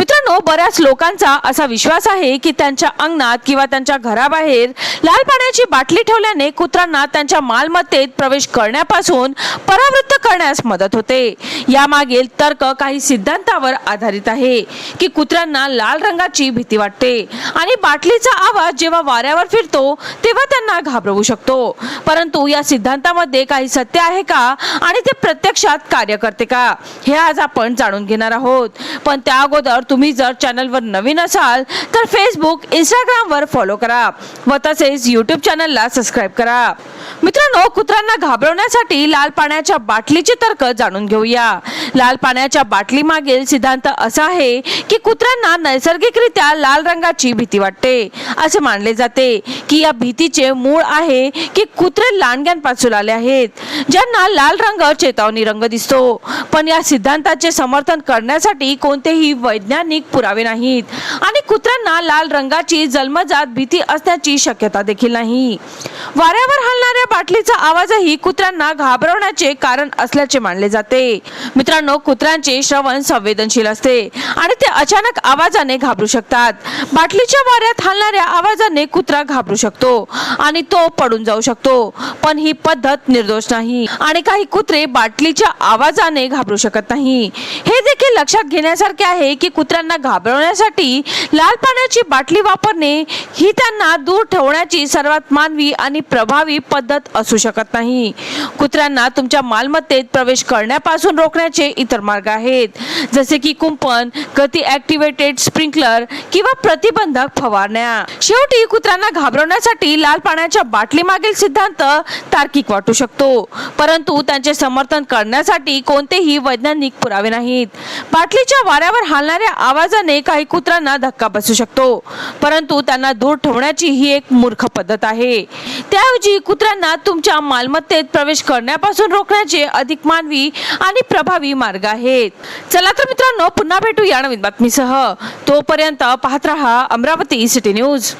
Me मित्रांनो बऱ्याच लोकांचा असा विश्वास आहे की त्यांच्या अंगणात किंवा त्यांच्या घराबाहेर लाल पाण्याची बाटली ठेवल्याने कुत्र्यांना त्यांच्या मालमत्तेत प्रवेश करण्यापासून परावृत्त करण्यास मदत होते. यामागील तर्क काही सिद्धांतावर आधारित आहे की कुत्र्यांना लाल रंगाची भीती वाटते आणि बाटलीचा आवाज जेव्हा वाऱ्यावर फिरतो तेव्हा त्यांना घाबरवू शकतो. परंतु या सिद्धांतामध्ये काही सत्य आहे का आणि ते प्रत्यक्षात कार्य करते का हे आज आपण जाणून घेणार आहोत. पण त्या अगोदर तुम्ही जर चॅनलवर नवीन असाल तर फेसबुक इंस्टाग्रामवर फॉलो करा. व तसेच यूट्यूब चॅनलला सबस्क्राईब करा. मित्रांनो कुत्र्यांना घाबरवण्यासाठी लाल पाण्याच्या बाटलीची तर्क जाणून घेऊया. लाल पाण्याच्या बाटली मागील सिद्धांत असा आहे की कुत्र्यांना नैसर्गिकरित्या लाल रंगाची भीती वाटते. असे मानले जाते की या भीतीचे मूळ आहे की कुत्रे लांडग्यांपासून आले आहेत ज्यांना लाल रंग चेतावणी रंग दिसतो. पण या सिद्धांताचे समर्थन करण्यासाठी कोणतेही वैज्ञानिक पुरावे नाहीत. आणि कुत्र्यांना लाल रंगाची जन्मजात भीती असण्याची शक्यता देखील नाही. वाऱ्यावर हलणाऱ्या बाटलीचा आवाजही कुत्र्यांना घाबरवण्याचे कारण असल्याचे मानले जाते. मित्रांनो कुत्र्यांचे श्रवण संवेदनशील असते आणि ते अचानक आवाजाने घाबरू शकतात. बाटलीच्या वाऱ्यात हलणाऱ्या आवाजाने कुत्रा घाबरू शकतो आणि तो पडून जाऊ शकतो. पण ही पद्धत निर्दोष नाही आणि काही कुत्रे बाटलीच्या आवाजाने घाबरू शकत नाही. हे देखील लक्षात घेण्यासारखे आहे की कुत्र्यांना घाबरवण्यासाठी लाल पाण्याची बाटली वापरणे ही त्यांना दूर ठेवण्याची सर्वात मानवी आणि प्रभावी पद्धत असू शकत नाही. कुत्र्यांना तुमच्या मालमत्तेत प्रवेश करण्यापासून रोखण्याचे इतर मार्ग आहेत. जसे की कुंपण गती ऍक्टिव्हेटेड स्प्रिंकलर किंवा प्रतिबंधक फवारण्या. शेवटी कुत्र्यांना घाबरवण्यासाठी लाल पाण्याच्या बाटली मागील सिद्धांत तार्किक वाटू शकतो. परंतु त्यांचे समर्थन करण्यासाठी कोणतेही वैज्ञानिक पुरावे नाहीत. बाटलीच्या वाऱ्यावर हालणाऱ्या आवाजाने काही कुत्र्यांना धक्का बसू शकतो. परंतु त्यांना दूर ठेवण्याची ही एक मूर्ख पद्धत आहे. त्याऐवजी कुत्र्यांना तुमच्या मालमत्तेत प्रवेश करण्यापासून रोखण्याचे अधिक मानवी आणि प्रभावी मार्ग आहेत. चला तर मित्रांनो पुन्हा भेटू या नवीन बातमीसह. तोपर्यंत पाहत रहा अमरावती सिटी न्यूज